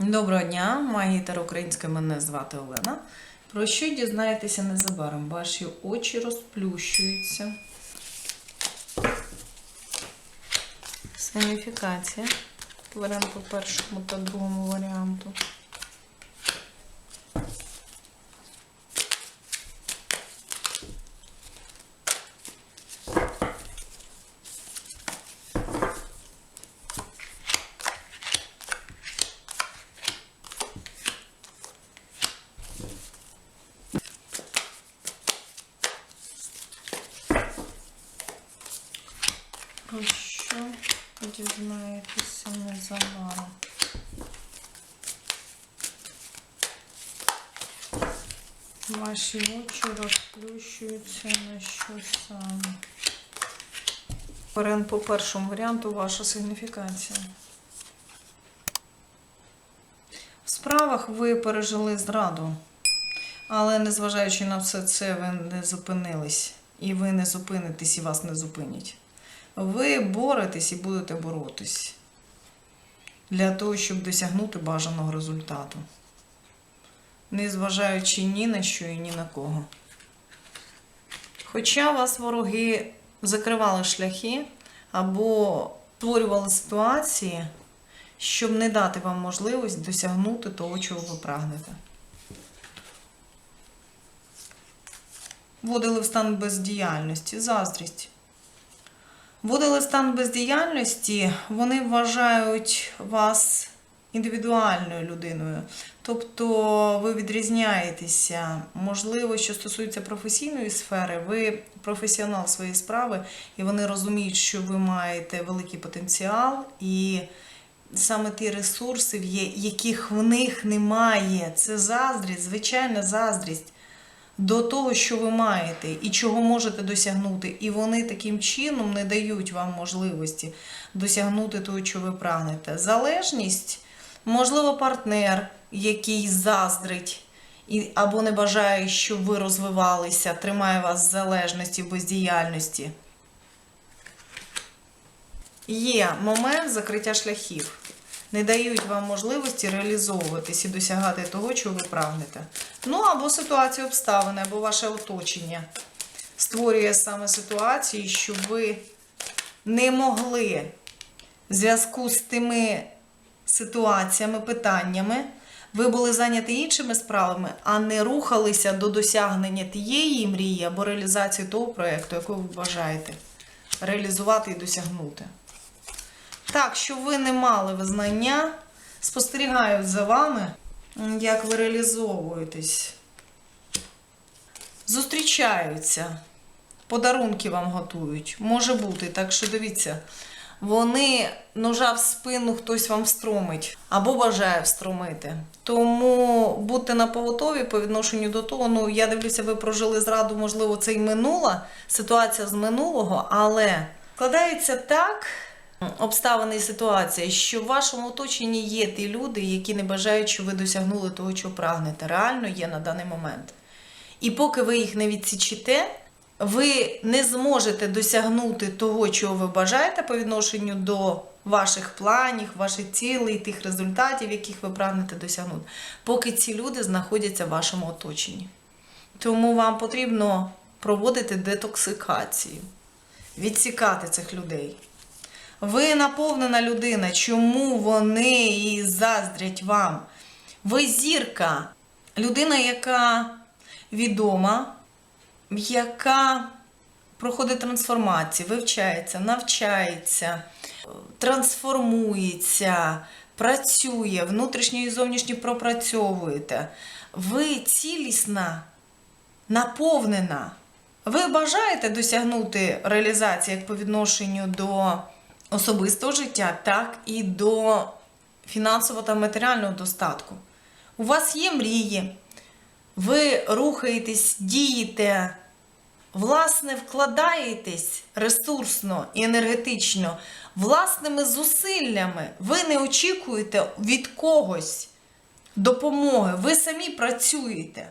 Доброго дня, магітер український, мене звати Олена. Про що дізнаєтеся незабаром? Ваші очі розплющуються. Саніфікація. Варіант по першому та другому варіанту. Про що дізнаєтеся незабаром? Ваші очі розплющуються на що саме? Варіант по першому варіанту ваша сигніфікація. В справах ви пережили зраду, але незважаючи на все це, ви не зупинились. І ви не зупинитесь, і вас не зупинять. Ви боретесь і будете боротись для того, щоб досягнути бажаного результату. Незважаючи ні на що і ні на кого. Хоча вас вороги закривали шляхи або створювали ситуації, щоб не дати вам можливість досягнути того, чого ви прагнете. Вводили в стан бездіяльності, заздрість. Вводили стан бездіяльності, вони вважають вас індивідуальною людиною. Тобто ви відрізняєтеся. Можливо, що стосується професійної сфери, ви професіонал своєї справи, і вони розуміють, що ви маєте великий потенціал, і саме ті ресурси, яких в них немає. Це заздрість, звичайна заздрість до того, що ви маєте і чого можете досягнути. І вони таким чином не дають вам можливості досягнути того, що ви прагнете. Залежність, можливо, партнер, який заздрить. І, або не бажає, щоб ви розвивалися, тримає вас в залежності, бездіяльності. Є момент закриття шляхів. Не дають вам можливості реалізовуватись і досягати того, чого ви прагнете. Ну або ситуація обставини, або ваше оточення створює саме ситуації, щоб ви не могли в зв'язку з тими ситуаціями, питаннями, ви були зайняті іншими справами, а не рухалися до досягнення тієї мрії або реалізації того проєкту, якого ви бажаєте реалізувати і досягнути. Так, що ви не мали визнання, спостерігають за вами, як ви реалізовуєтесь. Зустрічаються, подарунки вам готують. Може бути, так що дивіться, вони ножа в спину хтось вам встромить або бажає встромити. Тому будьте на поготові по відношенню до того. Ну, я дивлюся, ви прожили зраду, можливо, це й минула ситуація з минулого, але складається так. Обставини і ситуація, що в вашому оточенні є ті люди, які не бажають, щоб ви досягнули того, чого прагнете. Реально є на даний момент. І поки ви їх не відсічите, ви не зможете досягнути того, чого ви бажаєте по відношенню до ваших планів, ваших цілей, тих результатів, яких ви прагнете досягнути, поки ці люди знаходяться в вашому оточенні. Тому вам потрібно проводити детоксикацію, відсікати цих людей. Ви наповнена людина, чому вони і заздрять вам? Ви зірка, людина, яка відома, яка проходить трансформацію, вивчається, навчається, трансформується, працює, внутрішньо і зовнішньо пропрацьовуєте. Ви цілісна, наповнена. Ви бажаєте досягнути реалізації як по відношенню до особистого життя, так і до фінансового та матеріального достатку. У вас є мрії, ви рухаєтесь, дієте, власне, вкладаєтесь ресурсно і енергетично, власними зусиллями. Ви не очікуєте від когось допомоги, ви самі працюєте.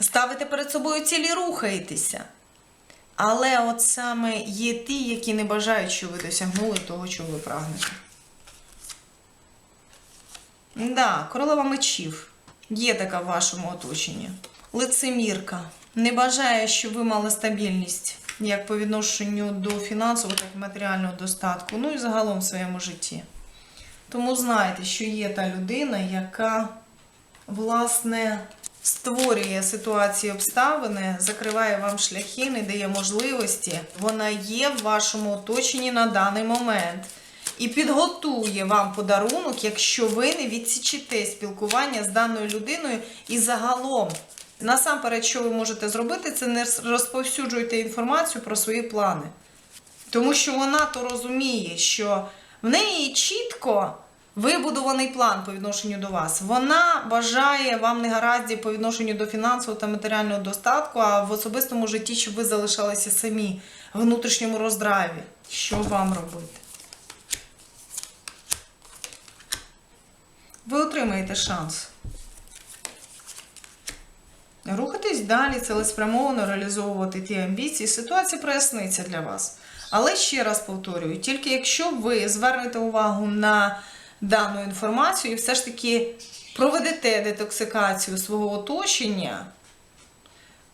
Ставите перед собою цілі, рухаєтеся. Але от саме є ті, які не бажають, що ви досягнули того, чого ви прагнете. Да, королева мечів. Є така в вашому оточенні. Лицемірка. Не бажає, щоб ви мали стабільність як по відношенню до фінансового, так і матеріального достатку, ну і загалом в своєму житті. Тому знайте, що є та людина, яка, власне, створює ситуації обставини, закриває вам шляхи, не дає можливості. Вона є в вашому оточенні на даний момент. І підготує вам подарунок, якщо ви не відсічите спілкування з даною людиною і загалом. Насамперед, що ви можете зробити, це не розповсюджуйте інформацію про свої плани. Тому що вона то розуміє, що в неї чітко вибудований план по відношенню до вас. Вона бажає вам негараздів по відношенню до фінансового та матеріального достатку, а в особистому житті, щоб ви залишалися самі в внутрішньому роздраві. Що вам робити? Ви отримаєте шанс. Рухатись далі, цілеспрямовано реалізовувати ті амбіції, ситуація проясниться для вас. Але ще раз повторюю, тільки якщо ви звернете увагу на дану інформацію і все ж таки проведете детоксикацію свого оточення,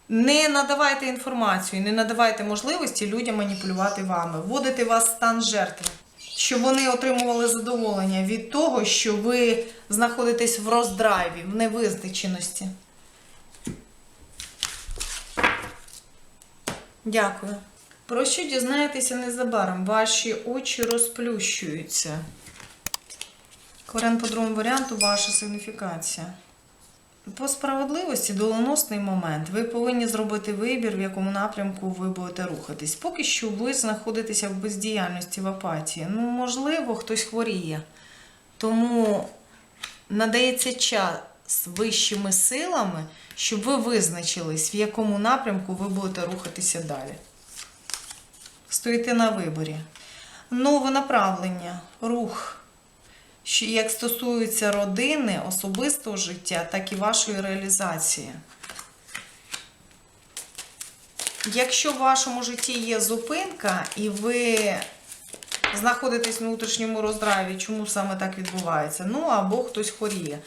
не надавайте інформацію, не надавайте можливості людям маніпулювати вами, вводити вас в стан жертви, щоб вони отримували задоволення від того, що ви знаходитесь в роздрайві, в невизначеності. Дякую. Про що дізнаєтеся незабаром? Ваші очі розплющуються. Корен по другому варіанту ваша сигніфікація. По справедливості доленосний момент. Ви повинні зробити вибір, в якому напрямку ви будете рухатись. Поки що ви знаходитеся в бездіяльності, в апатії. Ну, можливо, хтось хворіє. Тому надається час вищими силами, щоб ви визначились, в якому напрямку ви будете рухатися далі. Стоїте на виборі. Нове направлення, рух, що як стосується родини, особистого життя, так і вашої реалізації. Якщо в вашому житті є зупинка, і ви знаходитесь в внутрішньому роздраві, чому саме так відбувається? Ну або хтось хворіє,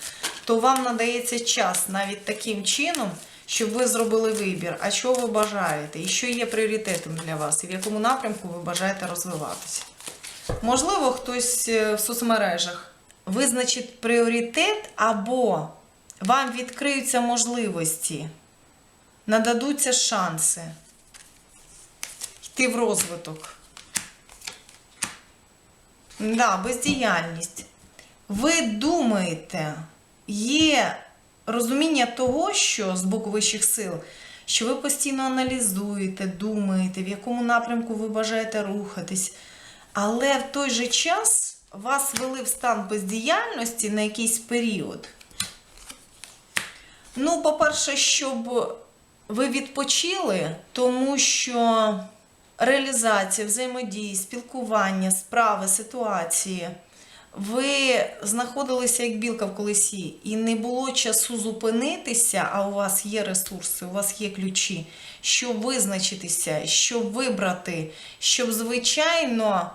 то вам надається час навіть таким чином, щоб ви зробили вибір, а що ви бажаєте, і що є пріоритетом для вас, і в якому напрямку ви бажаєте розвиватися. Можливо, хтось е, в соцмережах визначить пріоритет, або вам відкриються можливості, нададуться шанси йти в розвиток. Да, бездіяльність. Ви думаєте, є розуміння того, що з боку вищих сил, що ви постійно аналізуєте, думаєте, в якому напрямку ви бажаєте рухатись. Але в той же час вас вели в стан бездіяльності на якийсь період. Ну, по-перше, щоб ви відпочили, тому що реалізація, взаємодії, спілкування, справи, ситуації. Ви знаходилися як білка в колесі, і не було часу зупинитися, а у вас є ресурси, у вас є ключі, щоб визначитися, щоб вибрати, щоб, звичайно,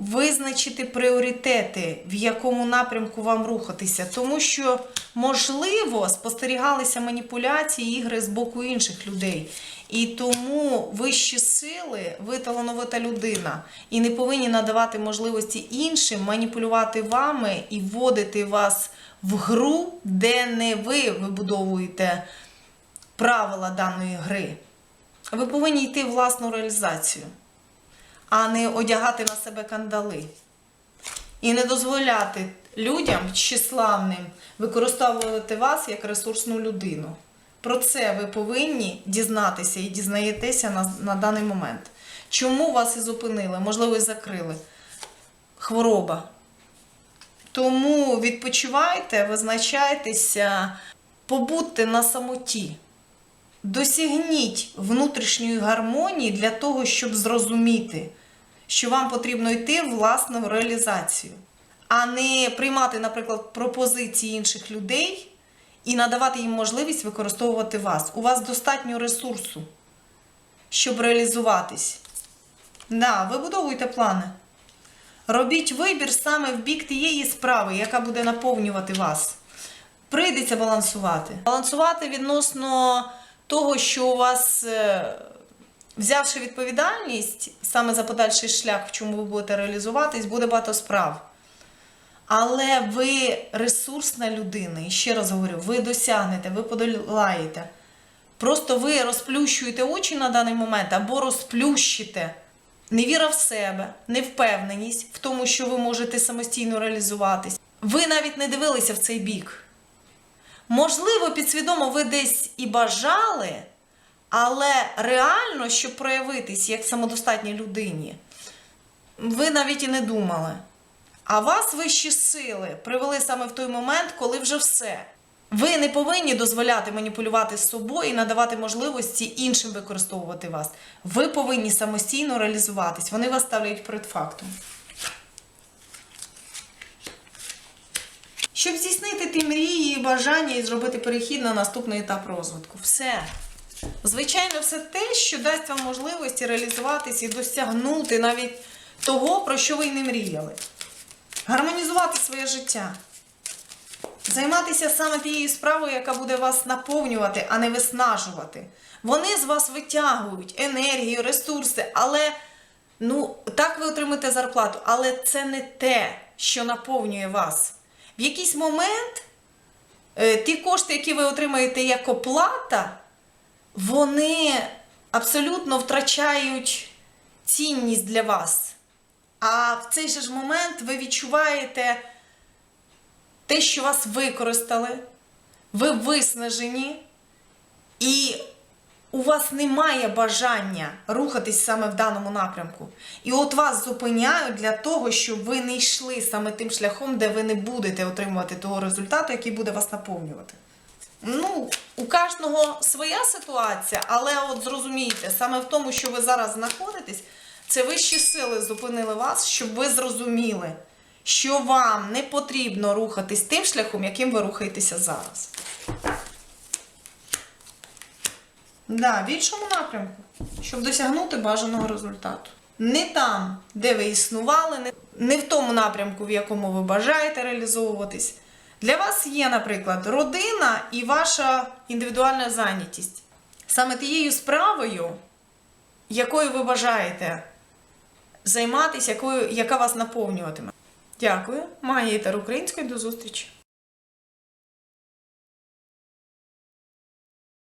визначити пріоритети, в якому напрямку вам рухатися. Тому що, можливо, спостерігалися маніпуляції, ігри з боку інших людей. І тому вищі сили, ви талановита людина, і не повинні надавати можливості іншим маніпулювати вами і вводити вас в гру, де не ви вибудовуєте правила даної гри. Ви повинні йти в власну реалізацію, а не одягати на себе кандали. І не дозволяти людям числавним використовувати вас як ресурсну людину. Про це ви повинні дізнатися і дізнаєтеся на, на даний момент. Чому вас і зупинили? Можливо, і закрили. Хвороба. Тому відпочивайте, визначайтеся, побудьте на самоті. Досягніть внутрішньої гармонії для того, щоб зрозуміти, що вам потрібно йти в власну реалізацію, а не приймати, наприклад, пропозиції інших людей і надавати їм можливість використовувати вас. У вас достатньо ресурсу, щоб реалізуватись. Да, вибудовуйте плани. Робіть вибір саме в бік тієї справи, яка буде наповнювати вас. Прийдеться балансувати. Балансувати відносно того, що у вас, е, взявши відповідальність саме за подальший шлях, в чому ви будете реалізуватись, буде багато справ. Але ви ресурсна людина, і ще раз говорю, ви досягнете, ви подолаєте. Просто ви розплющуєте очі на даний момент або розплющите невіра в себе, невпевненість в тому, що ви можете самостійно реалізуватись. Ви навіть не дивилися в цей бік. Можливо, підсвідомо ви десь і бажали, але реально, щоб проявитись як самодостатній людині, ви навіть і не думали. А вас вищі сили привели саме в той момент, коли вже все. Ви не повинні дозволяти маніпулювати з собою і надавати можливості іншим використовувати вас. Ви повинні самостійно реалізуватись. Вони вас ставлять перед фактом. Щоб здійснити ті мрії і бажання і зробити перехід на наступний етап розвитку. Все. Звичайно, все те, що дасть вам можливості реалізуватись і досягнути навіть того, про що ви й не мріяли. Гармонізувати своє життя. Займатися саме тією справою, яка буде вас наповнювати, а не виснажувати. Вони з вас витягують енергію, ресурси, але ну, так ви отримаєте зарплату, але це не те, що наповнює вас. В якийсь момент е, ті кошти, які ви отримаєте як оплата, вони абсолютно втрачають цінність для вас. А в цей же ж момент ви відчуваєте те, що вас використали, ви виснажені, і у вас немає бажання рухатись саме в даному напрямку. І от вас зупиняють для того, щоб ви не йшли саме тим шляхом, де ви не будете отримувати того результату, який буде вас наповнювати. Ну, у кожного своя ситуація, але от зрозумійте, саме в тому, що ви зараз знаходитесь, це вищі сили зупинили вас, щоб ви зрозуміли, що вам не потрібно рухатись тим шляхом, яким ви рухаєтеся зараз. Да, в іншому напрямку, щоб досягнути бажаного результату. Не там, де ви існували, не- в тому напрямку, в якому ви бажаєте реалізовуватись. Для вас є, наприклад, родина і ваша індивідуальна зайнятість. Саме тією справою, якою ви бажаєте займатися, якою, яка вас наповнюватиме. Дякую. Магія Тер української. До зустрічі!